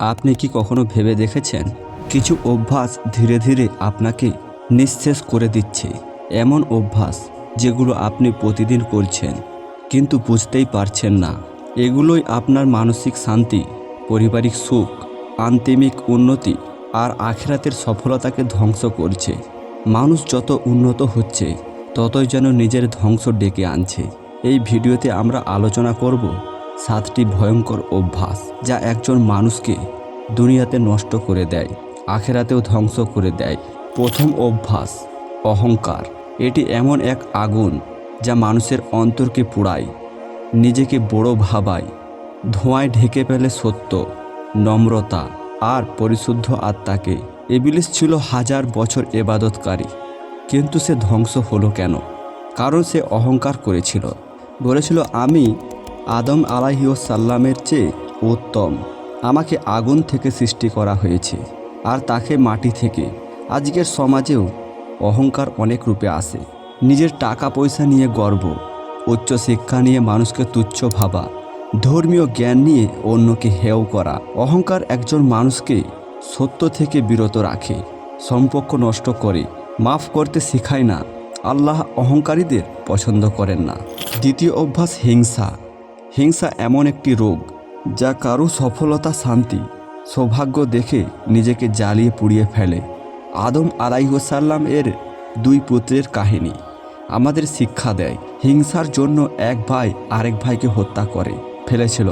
আপনি কি কখনো ভেবে দেখেছেন? কিছু অভ্যাস ধীরে ধীরে আপনাকে নিঃশেষ করে দিচ্ছে। এমন অভ্যাস যেগুলো আপনি প্রতিদিন করছেন, কিন্তু বুঝতেই পারছেন না। এগুলোই আপনার মানসিক শান্তি, পারিবারিক সুখ আন্তমিক উন্নতি আর আখেরাতের সফলতাকে ধ্বংস করছে। মানুষ যত উন্নত হচ্ছে, ততই যেন নিজের ধ্বংস ডেকে আনছে। এই ভিডিওতে আমরা আলোচনা করব সাতটি ভয়ঙ্কর অভ্যাস যা একজন মানুষকে দুনিয়াতে নষ্ট করে দেয়, আখেরাতেও ধ্বংস করে দেয়। প্রথম অভ্যাস, অহংকার। এটি এমন এক আগুন যা মানুষের অন্তরকে পোড়ায়, নিজেকে বড় ভাবায়, ধোঁয়ায় ঢেকে ফেলে সত্য, নম্রতা আর পরিশুদ্ধ আত্মাকে। এবিলিস ছিল হাজার বছর এবাদতকারী, কিন্তু সে ধ্বংস হলো কেন? কারণ সে অহংকার করেছিল। বলেছিল, আমি আদম আলাহিসাল্লামের চেয়ে উত্তম। আমাকে আগুন থেকে সৃষ্টি করা হয়েছে, আর তাকে মাটি থেকে। আজকের সমাজেও অহংকার অনেক রূপে আসে। নিজের টাকা পয়সা নিয়ে গর্ব, উচ্চশিক্ষা নিয়ে মানুষকে তুচ্ছ ভাবা, ধর্মীয় জ্ঞান নিয়ে অন্যকে হেয় করা। অহংকার একজন মানুষকে সত্য থেকে বিরত রাখে, সম্পর্ক নষ্ট করে, মাফ করতে শেখায় না। আল্লাহ অহংকারীদের পছন্দ করেন না। দ্বিতীয় অভ্যাস হিংসা। হিংসা এমন একটি রোগ যা কারও সফলতা, শান্তি, সৌভাগ্য দেখে নিজেকে জ্বালিয়ে পুড়িয়ে ফেলে। আদম আলাইহসাল্লাম এর দুই পুত্রের কাহিনী। আমাদের শিক্ষা দেয়, হিংসার জন্য এক ভাই আরেক ভাইকে হত্যা করে, ফেলেছিল।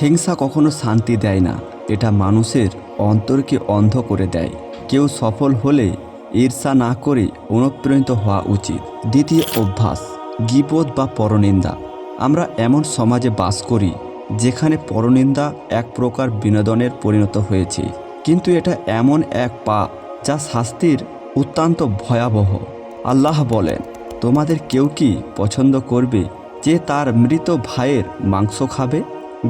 হিংসা কখনো শান্তি দেয় না, এটা মানুষের অন্তরকে অন্ধ করে দেয়। কেউ সফল হলে ঈর্ষা না করে অনুপ্রাণিত হওয়া উচিত। দ্বিতীয় অভ্যাস গিবোধ বা পরনিন্দা। আমরা এমন সমাজে বাস করি যেখানে পরনিন্দা এক প্রকার বিনোদনের পরিণত হয়েছে। কিন্তু এটা এমন এক পাপ যা শাস্তির অত্যন্ত ভয়াবহ। আল্লাহ বলেন, তোমাদের কেউ কি পছন্দ করবে যে তার মৃত ভাইয়ের মাংস খাবে?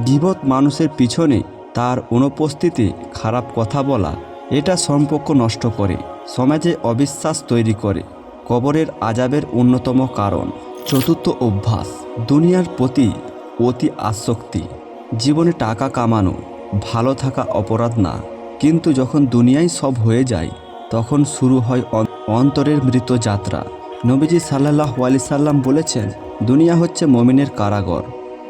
গিবত মানুষের পিছনে তার অনুপস্থিতি খারাপ কথা বলা, এটা সম্পর্ক নষ্ট করে, সমাজে অবিশ্বাস তৈরি করে, কবরের আজাবের অন্যতম কারণ। চতুর্থ অভ্যাস, দুনিয়ার প্রতি অতি আসক্তি। জীবনে টাকা কামানো, ভালো থাকা অপরাধ না। কিন্তু যখন দুনিয়ায় সব হয়ে যায়, তখন শুরু হয় অন্তরের মৃত যাত্রা। নবীজি সাল্লাহ আলি সাল্লাম বলেছেন, দুনিয়া হচ্ছে মমিনের কারাগর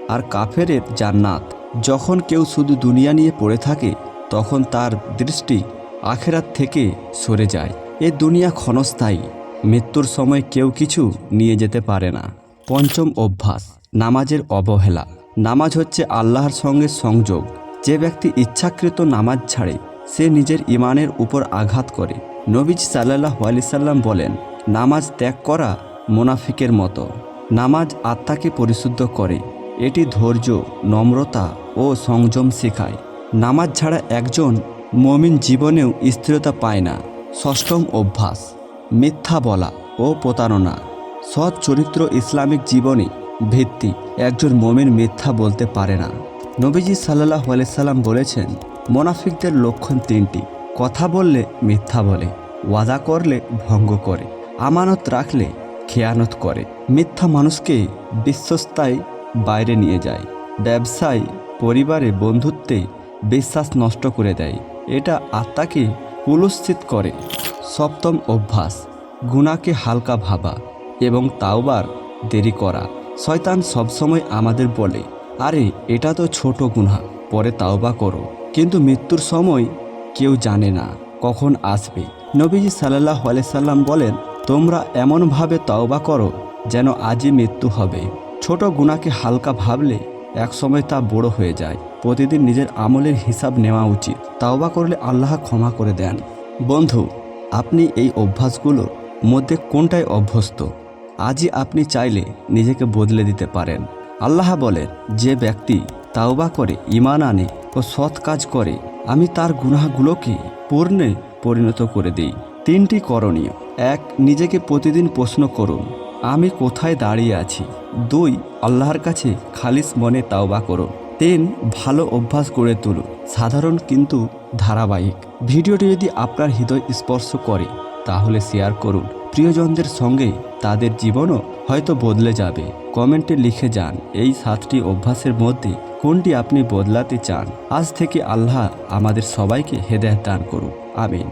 আর কাফেরের জান্নাত। যখন কেউ শুধু দুনিয়া নিয়ে পড়ে থাকে, তখন তার দৃষ্টি আখেরাত থেকে সরে যায়। এ দুনিয়া ক্ষণস্থায়ী। মৃত্যুর সময় কেউ কিছু নিয়ে যেতে পারে না। পঞ্চম অভ্যাস, নামাজের অবহেলা। নামাজ হচ্ছে আল্লাহর সঙ্গে সংযোগ। যে ব্যক্তি ইচ্ছাকৃত নামাজ ছাড়ে, সে নিজের ইমানের উপর আঘাত করে। নবীজ সাল্লাহ আলি সাল্লাম বলেন, নামাজ ত্যাগ করা মোনাফিকের মতো। নামাজ আত্মাকে পরিশুদ্ধ করে। এটি ধৈর্য, নম্রতা ও সংযম শেখায়। নামাজ ছাড়া একজন মমিন জীবনেও স্থিরতা পায় না। ষষ্ঠম অভ্যাস মিথ্যা বলা ও প্রতারণা। সৎ চরিত্র ইসলামিক জীবনে ভিত্তি। একজন মমিন মিথ্যা বলতে পারে না। নবীজি সাল্লাহ সাল্লাম বলেছেন, মোনাফিকদের লক্ষণ তিনটি। কথা বললে মিথ্যা বলে, ওয়াদা করলে ভঙ্গ করে, আমানত রাখলে খেয়ানত করে। মিথ্যা মানুষকে বিশ্বস্তায় বাইরে নিয়ে যায়, ব্যবসায় পরিবারে বন্ধুত্বে বিশ্বাস নষ্ট করে দেয়। এটা আত্মাকে কুলস্থিত করে। সপ্তম অভ্যাস, গুণাকে হালকা ভাবা এবং তাওবার দেরি করা। শয়তান সবসময় আমাদের বলে, আরে, এটা তো ছোট গুণা, পরে তাওবা করো। কিন্তু মৃত্যুর সময় কেউ জানে না কখন আসবে। নবীজি সাল্লাহ সাল্লাম বলেন, তোমরা এমনভাবে তাওবা করো যেন আজই মৃত্যু হবে। ছোট গুণাকে হালকা ভাবলে একসময় তা বড় হয়ে যায়। প্রতিদিন নিজের আমলের হিসাব নেওয়া উচিত। তাওবা করলে আল্লাহ ক্ষমা করে দেন। বন্ধু আপনি এই অভ্যাসগুলোর মধ্যে কোনটায় অভ্যস্ত? আজই আপনি চাইলে নিজেকে বদলে দিতে পারেন। আল্লাহ বলেন, যে ব্যক্তি তাওবা করে ইমান আনে ও সৎ কাজ করে, আমি তার গুনাহগুলোকে পূর্ণে পরিণত করে দিই। তিনটি করণীয়। এক, নিজেকে প্রতিদিন প্রশ্ন করুন, আমি কোথায় দাঁড়িয়ে আছি? দুই, আল্লাহর কাছে খালিস মনে তাওবা করুন। তিন ভালো অভ্যাস গড়ে তুলুন। সাধারণ কিন্তু ধারাবাহিক। ভিডিওটি যদি আপনার হৃদয় স্পর্শ করে, তাহলে শেয়ার করুন। প্রিয়জনদের সঙ্গে তাদের জীবনও হয়তো বদলে যাবে। কমেন্টে লিখে যান এই সাতটি অভ্যাসের মধ্যে কোনটি আপনি বদলাতে চান। আজ থেকে আল্লাহ আমাদের সবাইকে হেদায়ত দান করুক। আমিন।